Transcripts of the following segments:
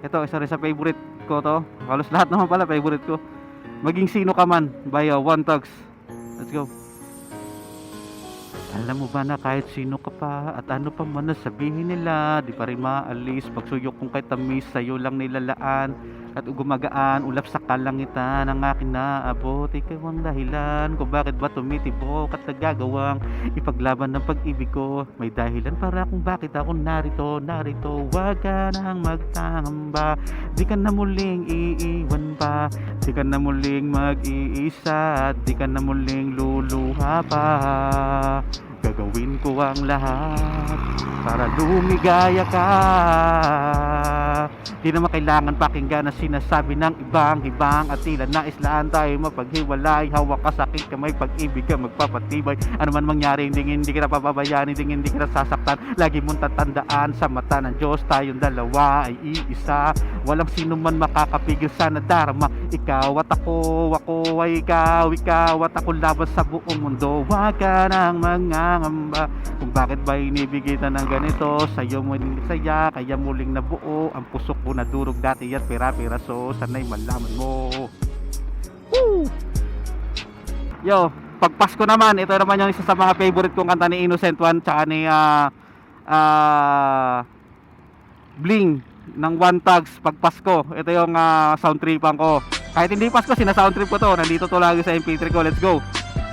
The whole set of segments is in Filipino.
Ito, isa rin sa favorite ko to. Halos lahat naman pala favorite ko. Maging sino ka man, by uh, One Tugs. Let's go. Alam mo ba na kahit sino ka pa at ano pa man na sabihin nila, di pa rin maalis pagsuyok kong kay tamis sa'yo lang nilalaan at gumagaan ulap sa kalangitan ang aking naabot ikaw ang dahilan kung bakit ba tumitibok at nagagawang ipaglaban ng pag-ibig ko. May dahilan para kung bakit ako narito narito. Wag ka nang magtangamba di ka na muling iiwan pa. Di ka na muling mag-iisa at di ka na muling luluha pa Gagawin ko ang lahat para lumigaya ka. Di naman kailangan pakinggan na sinasabi ng ibang ibang At tila nais laan tayo mapaghiwalay. Hawak ka sa aking kamay, pag-ibig ka magpapatibay. Ano man mangyari, hindi, hindi kita papabayaan Hindi, hindi kita sasaktan. Lagi mong tatandaan sa mata ng Diyos Tayong dalawa ay iisa. Walang sino man makakapigil sa nadarama Ikaw at ako, ako ay ikaw Ikaw at ako laban sa buong mundo Huwag ka nang mangangamba Kung bakit ba inibigay na ng ganito Sa'yo mo din saya Kaya muling nabuo Ang puso ko na durog dati at pera-peraso Sana'y malaman mo Woo! Yo, pag Pasko naman Ito naman yung isa sa mga favorite kong kanta ni Innocent One Tsaka ni ah ah, Bling ng One Tags pag Pasko. Ito yung ah, sound tripan ko. Kahit hindi Pasko, sina sound trip ko to. Nandito to lagi sa MP3 ko. Let's go.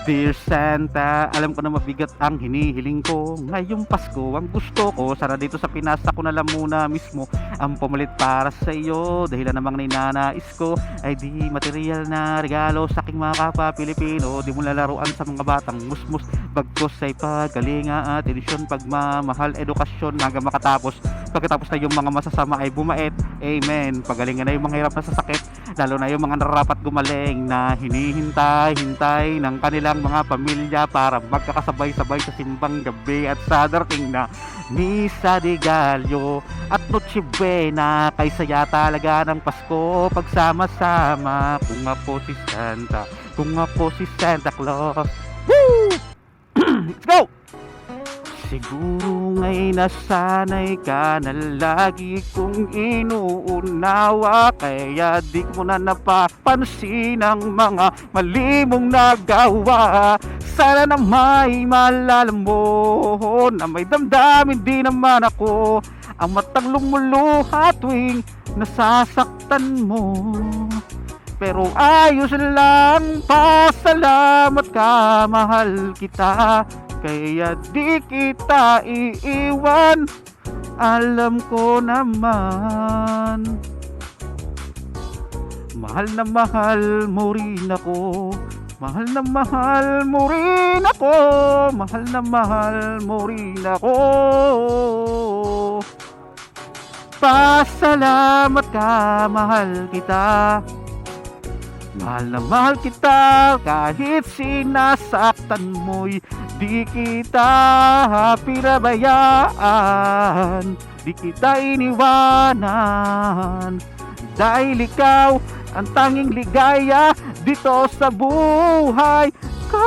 Dear Santa, alam ko na mabigat ang hinihiling ko Ngayong Pasko, ang gusto ko Sana dito sa Pinasa ko na lang muna mismo Ang pumalit para sa iyo Dahilan namang ninanais ko Ay di material na regalo sa aking mga kapwa Pilipino Di mo lalaruan sa mga batang musmus Bagkos ay pagalinga at edisyon Pagmamahal, edukasyon hanggang makatapos Pagkatapos na yung mga masasama ay bumait. Amen. Pagalingan na yung mga hirap na sasakit Lalo na yung mga narapat gumaling Na hinihintay, hintay ng kanilang mga pamilya Para magkakasabay-sabay sa simbang gabi At sa darating na Misa de Gallo At Noche Buena. Kay saya talaga ng Pasko Pagsama-sama. Kung ako si Santa Kung ako si Santa Claus. Woo! Let's go! Siguro ngay nasanay ka na lagi kong inuunawa Kaya di mo na napapansin ang mga mali mong nagawa. Sana na may maalala mo Na may damdamin din naman ako. Ang matang lumuluha tuwing nasasaktan mo. Pero ayos lang, pasalamat ka, mahal kita Kaya di kita iiwan, alam ko naman. Mahal na mahal mo rin ako. Mahal na mahal mo rin ako. Mahal na mahal mo rin ako. Pasalamat ka, mahal kita Mahal na mahal kita kahit sinasaktan mo'y di kita pinabayaan Di kita iniwanan Dahil ikaw ang tanging ligaya dito sa buhay. Ko